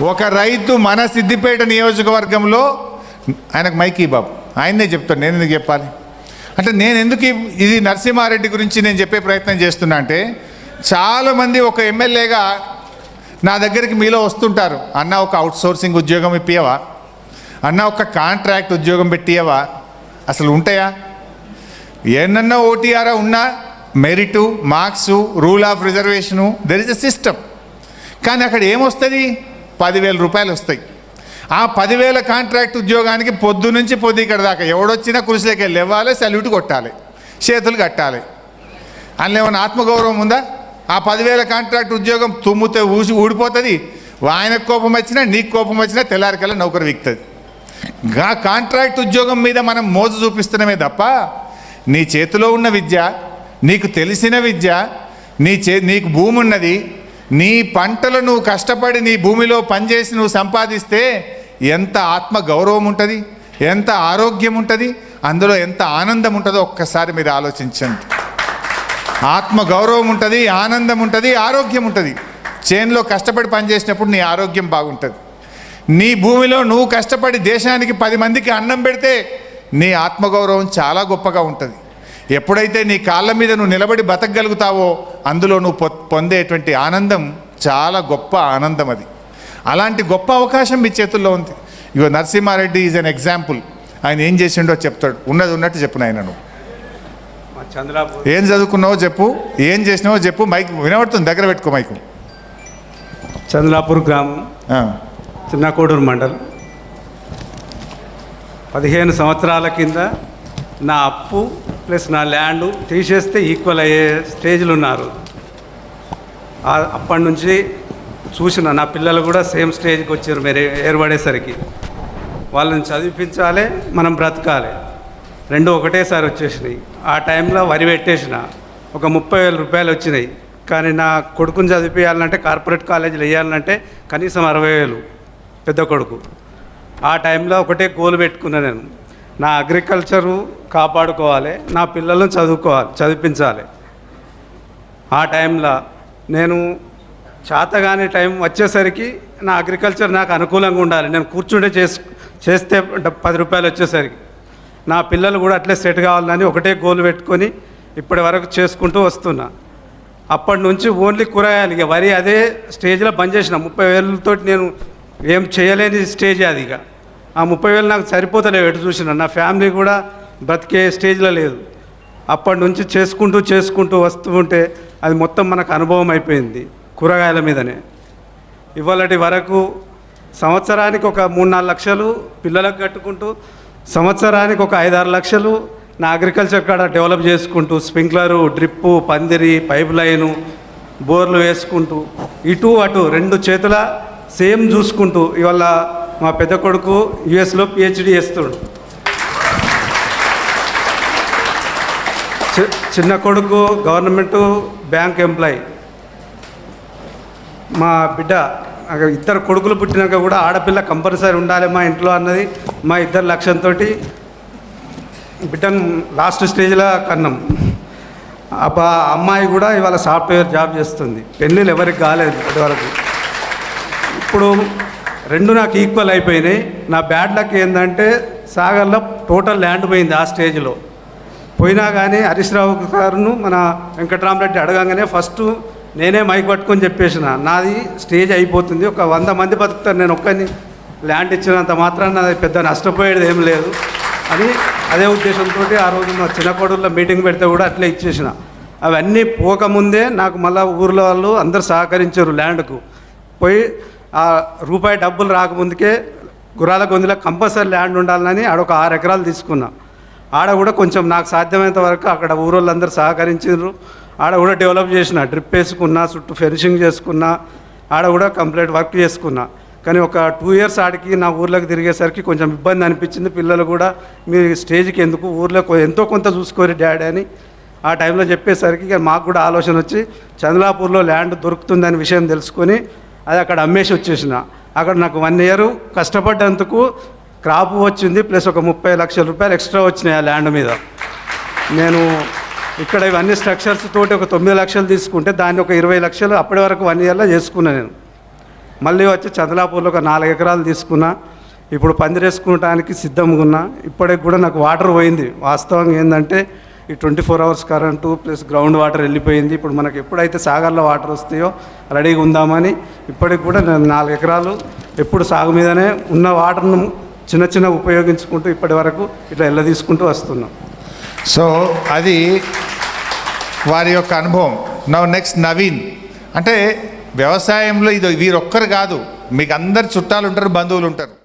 ఒక రైతు మన సిద్దిపేట నియోజకవర్గంలో ఆయనకు మైకీ బాబు. ఆయన్నే చెప్తాను నేను ఎందుకు చెప్పాలి? అంటే నేను ఎందుకు ఇది నరసింహారెడ్డి గురించి నేను చెప్పే ప్రయత్నం చేస్తున్నా అంటే చాలామంది ఒక ఎమ్మెల్యేగా నా దగ్గరికి మీలో వస్తుంటారు. అన్న ఒక అవుట్ సోర్సింగ్ ఉద్యోగం ఇప్పియవా? అన్న ఒక కాంట్రాక్ట్ ఉద్యోగం పెట్టియవా? అసలు ఉంటాయా? ఏనన్నా ఓటీఆర్ ఉన్నా merit marks rule of reservation there is a system. కానీ అక్కడ ఏమొస్తుంది? పదివేల రూపాయలు వస్తాయి. ఆ పదివేల కాంట్రాక్ట్ ఉద్యోగానికి పొద్దు నుంచి పొద్దు ఇక్కడ దాకా ఎవడొచ్చినా కృషిలోకి వెళ్ళి ఇవ్వాలి సెల్యూట్ కొట్టాలి చేతులు కట్టాలి. అందులో ఏమైనా ఆత్మగౌరవం ఉందా? ఆ పదివేల కాంట్రాక్ట్ ఉద్యోగం తుమ్ముతే ఊసి ఊడిపోతుంది. ఆయనకు కోపం వచ్చినా నీకు కోపం వచ్చినా తెల్లారికల్లా నౌకరు విక్తుంది. గా కాంట్రాక్ట్ ఉద్యోగం మీద మనం మోజు చూపిస్తున్నామే తప్ప నీ చేతిలో ఉన్న విద్య నీకు తెలిసిన విద్య నీ చే నీకు భూమి ఉన్నది నీ పంటలు నువ్వు కష్టపడి నీ భూమిలో పనిచేసి నువ్వు సంపాదిస్తే ఎంత ఆత్మ గౌరవం ఉంటుంది ఎంత ఆరోగ్యం ఉంటుంది అందులో ఎంత ఆనందం ఉంటుందో ఒక్కసారి మీరు ఆలోచించండి. ఆత్మ గౌరవం ఉంటుంది ఆనందం ఉంటుంది ఆరోగ్యం ఉంటుంది. చేనులో కష్టపడి పనిచేసినప్పుడు నీ ఆరోగ్యం బాగుంటుంది. నీ భూమిలో నువ్వు కష్టపడి దేశానికి పది మందికి అన్నం పెడితే నీ ఆత్మగౌరవం చాలా గొప్పగా ఉంటుంది. ఎప్పుడైతే నీ కాళ్ళ మీద నువ్వు నిలబడి బతకగలుగుతావో అందులో నువ్వు పొ- పొందేటువంటి ఆనందం చాలా గొప్ప ఆనందం అది. అలాంటి గొప్ప అవకాశం మీ చేతుల్లో ఉంది. ఇగో నరసింహారెడ్డి ఈజ్ అన్ ఎగ్జాంపుల్ ఆయన ఏం చేసిండో చెప్తాడు. ఉన్నది ఉన్నట్టు చెప్పు నాయన నువ్వు. ఏం చదువుకున్నావో చెప్పు. ఏం చేసినావో చెప్పు. మైక్ వినబడుతుంది. దగ్గర పెట్టుకో మైకు. చంద్రాపూర్ గ్రామం. చిన్నకోడూరు మండలం. పదిహేను సంవత్సరాల కింద నా అప్పు ప్లస్ నా ల్యాండ్ తీసేస్తే ఈక్వల్ అయ్యే స్టేజ్లు ఉన్నారు. అప్పటి నుంచి చూసిన నా పిల్లలు కూడా సేమ్ స్టేజ్కి వచ్చారు మీరు ఏర్పడేసరికి. వాళ్ళని చదివించాలి మనం బ్రతకాలి. రెండు ఒకటేసారి వచ్చేసినాయి. ఆ టైంలో వరి పెట్టేసిన. ఒక ముప్పై వేల రూపాయలు వచ్చినాయి. కానీ నా కొడుకుని చదివించాలంటే కార్పొరేట్ కాలేజీలు వేయాలంటే కనీసం అరవై వేలు. పెద్ద కొడుకు. ఆ టైంలో ఒకటే గోల్ పెట్టుకున్నా నేను. నా అగ్రికల్చరు కాపాడుకోవాలి నా పిల్లలను చదువుకోవాలి చదివించాలి. ఆ టైంలో నేను చేతగానే టైం వచ్చేసరికి నా అగ్రికల్చర్ నాకు అనుకూలంగా ఉండాలి. నేను కూర్చుంటే చేసు చేస్తే పది రూపాయలు వచ్చేసరికి. నా పిల్లలు కూడా అట్లే సెట్ కావాలని ఒకటే గోల్ పెట్టుకొని ఇప్పటి వరకు చేసుకుంటూ వస్తున్నా. అప్పటి నుంచి ఓన్లీ కూరగాయలు ఇక వరి అదే స్టేజ్లో బంద్ చేసిన. ముప్పై వేలతోటి నేను ఏం చేయలేని స్టేజ్ అది ఇక. ఆ ముప్పై వేలు నాకు సరిపోతలేవు ఎటు చూసినా. నా ఫ్యామిలీ కూడా బ్రతికే స్టేజ్లో లేదు. అప్పటి నుంచి చేసుకుంటూ చేసుకుంటూ వస్తూ ఉంటే అది మొత్తం మనకు అనుభవం అయిపోయింది కూరగాయల మీదనే. ఇవాళటి వరకు సంవత్సరానికి ఒక మూడు నాలుగు లక్షలు పిల్లలకు కట్టుకుంటూ సంవత్సరానికి ఒక ఐదారు లక్షలు నా అగ్రికల్చర్ కాడ డెవలప్ చేసుకుంటూ స్ప్రింక్లరు డ్రిప్పు పందిరి పైప్ లైను బోర్లు వేసుకుంటూ ఇటు అటు రెండు చేతుల సేమ్ చూసుకుంటూ ఇవాళ మా పెద్ద కొడుకు యుఎస్లో పిహెచ్డి చేస్తుడు చి- చిన్న కొడుకు గవర్నమెంట్ బ్యాంక్ ఎంప్లాయీ. మా బిడ్డ ఇద్దరు కొడుకులు పుట్టినాక కూడా ఆడపిల్ల కంపల్సరీ ఉండాలి మా ఇంట్లో అన్నది మా ఇద్దరు లక్ష్యంతో బిడ్డను లాస్ట్ స్టేజ్లో కన్నాం. ఆ అమ్మాయి కూడా ఇవాళ సాఫ్ట్వేర్ జాబ్ చేస్తుంది. పెళ్ళిళ్ళు ఎవరికి కాలేదు ఇప్పటివరకు. ఇప్పుడు రెండు నాకు ఈక్వల్ అయిపోయినాయి. నా బ్యాడ్ లక్ ఏంటంటే సాగర్లో టోటల్ ల్యాండ్ పోయింది ఆ స్టేజ్లో పోయినా కానీ హరీష్ రావు గారును మన వెంకటరామరెడ్డి అడగంగానే ఫస్ట్ నేనే మైక్ పట్టుకొని చెప్పేసిన. నాది స్టేజ్ అయిపోతుంది. ఒక వంద మంది బతుకుతారు. నేను ఒక్కరిని ల్యాండ్ ఇచ్చినంత మాత్రాన నాది పెద్ద నష్టపోయేది ఏం లేదు అని అదే ఉద్దేశంతో ఆ రోజు మా చిన్న కొడుకులో మీటింగ్ పెడితే కూడా అట్లే ఇచ్చేసిన. అవన్నీ పోకముందే నాకు మళ్ళీ ఊర్లో వాళ్ళు అందరు సహకరించారు ల్యాండ్కు పోయి ఆ రూపాయి డబ్బులు రాకముందుకే గురాల గొంతులో కంపల్సరీ ల్యాండ్ ఉండాలని ఆడ ఒక ఆరు ఎకరాలు తీసుకున్నా. ఆడ కూడా కొంచెం నాకు సాధ్యమైనంత వరకు అక్కడ ఊరోళ్ళందరూ సహకరించారు ఆడ కూడా డెవలప్ చేసిన డ్రిప్ వేసుకున్నా చుట్టూ ఫెనిషింగ్ చేసుకున్నా ఆడ కూడా కంప్లీట్ వర్క్ చేసుకున్నా. కానీ ఒక టూ ఇయర్స్ ఆడికి నా ఊర్లోకి తిరిగేసరికి కొంచెం ఇబ్బంది అనిపించింది. పిల్లలు కూడా మీ స్టేజ్కి ఎందుకు ఊర్లో ఎంతో కొంత చూసుకోరు డాడీ అని ఆ టైంలో చెప్పేసరికి మాకు కూడా ఆలోచన వచ్చి చంద్రాపూర్లో ల్యాండ్ దొరుకుతుందనే విషయం తెలుసుకొని అది అక్కడ అమ్మేసి వచ్చేసిన. అక్కడ నాకు వన్ ఇయర్ కష్టపడ్డందుకు క్రాప్ వచ్చింది ప్లస్ ఒక ముప్పై లక్షల రూపాయలు ఎక్స్ట్రా వచ్చినాయి ఆ ల్యాండ్ మీద. నేను ఇక్కడ ఇవన్నీ స్ట్రక్చర్స్ తోటి ఒక తొమ్మిది లక్షలు తీసుకుంటే దాన్ని ఒక ఇరవై లక్షలు అప్పటి వరకు వన్ ఇయర్లో చేసుకున్నాను నేను. మళ్ళీ వచ్చి చందలాపూర్లో ఒక నాలుగు ఎకరాలు తీసుకున్నా. ఇప్పుడు పందిరేసుకోవడానికి సిద్ధంగా ఉన్నా. ఇప్పటికి కూడా నాకు వాటర్ పోయింది. వాస్తవంగా ఏంటంటే ఈ twenty four hours current plus ground water వెళ్ళిపోయింది. ఇప్పుడు మనకు ఎప్పుడైతే సాగర్లో వాటర్ వస్తాయో రెడీగా ఉందామని ఇప్పటికి కూడా నాలుగు ఎకరాలు ఎప్పుడు సాగు మీదనే ఉన్న వాటర్ను చిన్న చిన్న ఉపయోగించుకుంటూ ఇప్పటి వరకు ఇట్లా ఎల్ల తీసుకుంటూ వస్తున్నాం. సో అది వారి యొక్క అనుభవం. నవ్ నెక్స్ట్ నవీన్ అంటే వ్యవసాయంలో ఇది వీరొక్కరు కాదు. మీకు అందరు చుట్టాలు ఉంటారు బంధువులు ఉంటారు